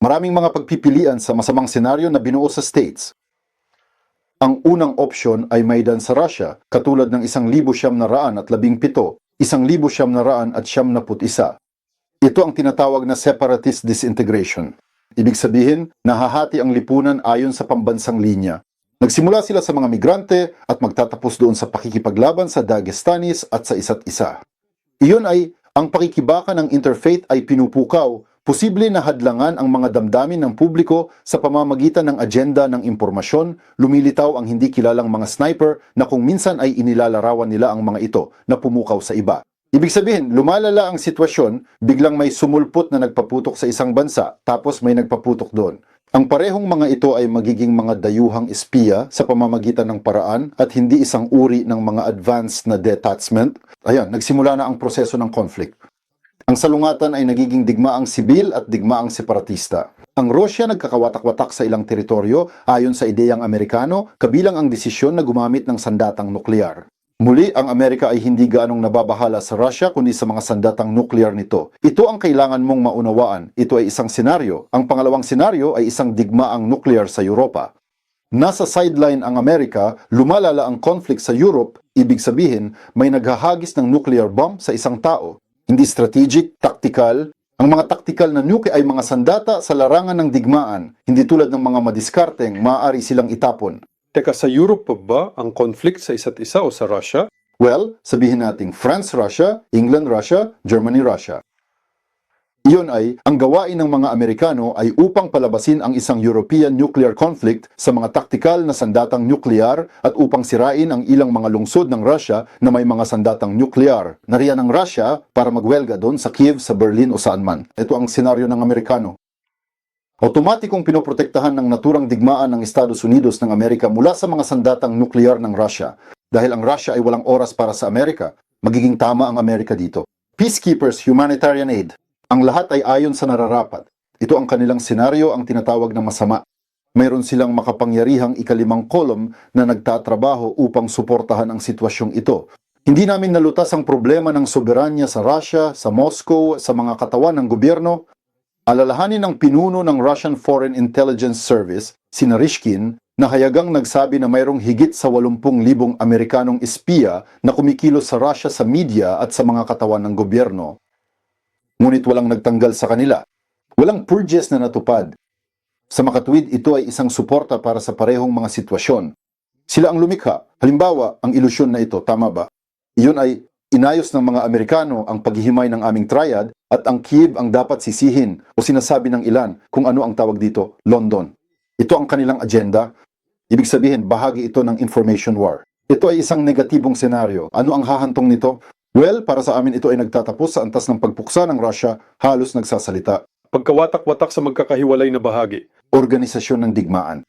Maraming mga pagpipilian sa masamang senaryo na binuo sa States. Ang unang opsyon ay Maidan sa Russia, katulad ng isang libo siyam na raan at labing pito, isang libo siyam na raan at siyam na put isa. Ito ang tinatawag na separatist disintegration. Ibig sabihin, nahahati ang lipunan ayon sa pambansang linya. Nagsimula sila sa mga migrante at magtatapos doon sa pakikipaglaban sa Dagestanis at sa isa't isa. Iyon ay, ang pakikibaka ng interfaith ay pinupukaw, posible na hadlangan ang mga damdamin ng publiko sa pamamagitan ng agenda ng impormasyon, lumilitaw ang hindi kilalang mga sniper na kung minsan ay inilalarawan nila ang mga ito na pumukaw sa iba. Ibig sabihin, lumalala ang sitwasyon, biglang may sumulpot na nagpaputok sa isang bansa, tapos may nagpaputok doon. Ang parehong mga ito ay magiging mga dayuhang espiya sa pamamagitan ng paraan at hindi isang uri ng mga advanced na detachment. Ayan, nagsimula na ang proseso ng conflict. Ang salungatan ay nagiging digmaang sibil at digmaang separatista. Ang Russia nagkakawatak-watak sa ilang teritoryo ayon sa ideyang Amerikano, kabilang ang desisyon na gumamit ng sandatang nuklear. Muli, ang Amerika ay hindi gaanong nababahala sa Russia kundi sa mga sandatang nuklear nito. Ito ang kailangan mong maunawaan. Ito ay isang senaryo. Ang pangalawang senaryo ay isang digmaang nuklear sa Europa. Nasa sideline ang Amerika, lumalala ang conflict sa Europe, ibig sabihin may naghahagis ng nuclear bomb sa isang tao. Hindi strategic, tactical. Ang mga tactical na nuke ay mga sandata sa larangan ng digmaan, hindi tulad ng mga madiskarteng maaari silang itapon. Teka, sa Europe pa ba ang conflict sa isa't isa o sa Russia? Well, sabihin nating France-Russia, England-Russia, Germany-Russia. Iyon ay, ang gawain ng mga Amerikano ay upang palabasin ang isang European nuclear conflict sa mga taktikal na sandatang nuklear at upang sirain ang ilang mga lungsod ng Russia na may mga sandatang nuklear. Nariyan ang Russia para magwelga doon sa Kiev, sa Berlin o saan man. Ito ang senaryo ng Amerikano. Otomatikong pinoprotektahan ng naturang digmaan ng Estados Unidos ng Amerika mula sa mga sandatang nuklear ng Russia. Dahil ang Russia ay walang oras para sa Amerika, magiging tama ang Amerika dito. Peacekeepers, humanitarian aid. Ang lahat ay ayon sa nararapat. Ito ang kanilang senaryo ang tinatawag na masama. Mayroon silang makapangyarihang ikalimang kolom na nagtatrabaho upang suportahan ang sitwasyong ito. Hindi namin nalutas ang problema ng soberanya sa Russia, sa Moscow, sa mga katawan ng gobyerno. Alalahanin ng pinuno ng Russian Foreign Intelligence Service, si Narishkin, na hayagang nagsabi na mayroong higit sa 80,000 Amerikanong espiya na kumikilos sa Russia sa media at sa mga katawan ng gobyerno. Ngunit walang nagtanggal sa kanila. Walang purges na natupad. Sa makatuwid, ito ay isang suporta para sa parehong mga sitwasyon. Sila ang lumikha. Halimbawa, ang ilusyon na ito, tama ba? Iyon ay inayos ng mga Amerikano ang paghihimay ng aming triad at ang Kiev ang dapat sisihin o sinasabi ng ilan kung ano ang tawag dito, London. Ito ang kanilang agenda. Ibig sabihin, bahagi ito ng information war. Ito ay isang negatibong senaryo. Ano ang hahantong nito? Well, para sa amin ito ay nagtatapos sa antas ng pagpuksa ng Russia, halos nagsasalita. Pagkawatak-watak sa magkakahiwalay na bahagi. Organisasyon ng digmaan.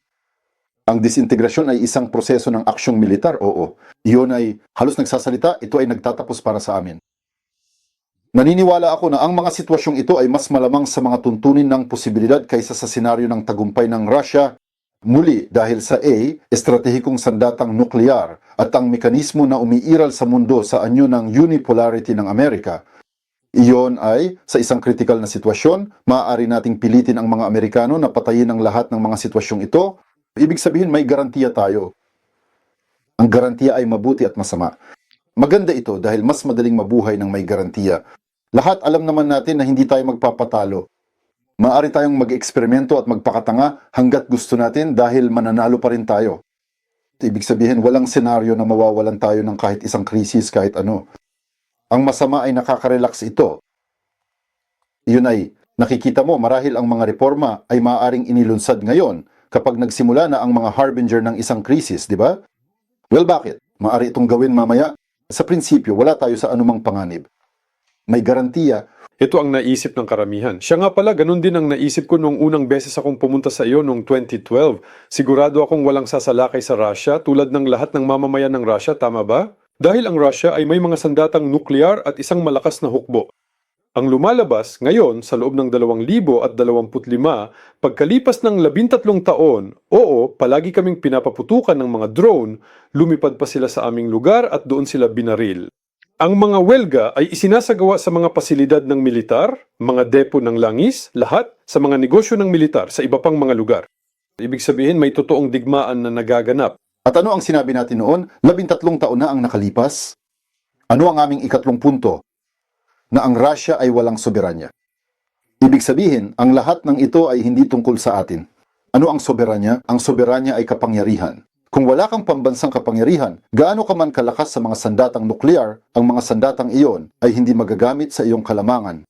Ang disintegrasyon ay isang proseso ng aksyong militar, oo. Iyon ay halos nagsasalita, ito ay nagtatapos para sa amin. Naniniwala ako na ang mga sitwasyong ito ay mas malamang sa mga tuntunin ng posibilidad kaysa sa senaryo ng tagumpay ng Russia Muli, dahil sa A, estratehikong sandatang nuklear at ang mekanismo na umiiral sa mundo sa anyo ng unipolarity ng Amerika, iyon ay, sa isang kritikal na sitwasyon, maaari nating pilitin ang mga Amerikano na patayin ang lahat ng mga sitwasyong ito. Ibig sabihin, may garantiya tayo. Ang garantiya ay mabuti at masama. Maganda ito dahil mas madaling mabuhay ng may garantiya. Lahat alam naman natin na hindi tayo magpapatalo. Maaari tayong mag-eksperimento at magpakatanga hanggat gusto natin dahil mananalo pa rin tayo. Ibig sabihin, walang senaryo na mawawalan tayo ng kahit isang krisis, kahit ano. Ang masama ay nakaka-relax ito. Yun ay, nakikita mo marahil ang mga reforma ay maaaring inilunsad ngayon kapag nagsimula na ang mga harbinger ng isang krisis, di ba? Well, bakit? Maari itong gawin mamaya? Sa prinsipyo, wala tayo sa anumang panganib. May garantiya Ito ang naisip ng karamihan. Siya nga pala, ganun din ang naisip ko nung unang beses akong pumunta sa iyo noong 2012. Sigurado akong walang sasalakay sa Russia tulad ng lahat ng mamamayan ng Russia, tama ba? Dahil ang Russia ay may mga sandatang nuklear at isang malakas na hukbo. Ang lumalabas ngayon sa loob ng 2025, pagkalipas ng 13 taon, oo, palagi kaming pinapaputukan ng mga drone, lumipad pa sila sa aming lugar at doon sila binaril. Ang mga welga ay isinasagawa sa mga pasilidad ng militar, mga depo ng langis, lahat sa mga negosyo ng militar sa iba pang mga lugar. Ibig sabihin may totoong digmaan na nagaganap. At ano ang sinabi natin noon? Labintatlong taon na ang nakalipas. Ano ang aming ikatlong punto? Na ang Russia ay walang soberanya. Ibig sabihin, ang lahat ng ito ay hindi tungkol sa atin. Ano ang soberanya? Ang soberanya ay kapangyarihan. Kung wala kang pambansang kapangyarihan, gaano ka man kalakas sa mga sandatang nuklear, ang mga sandatang iyon ay hindi magagamit sa iyong kalamangan.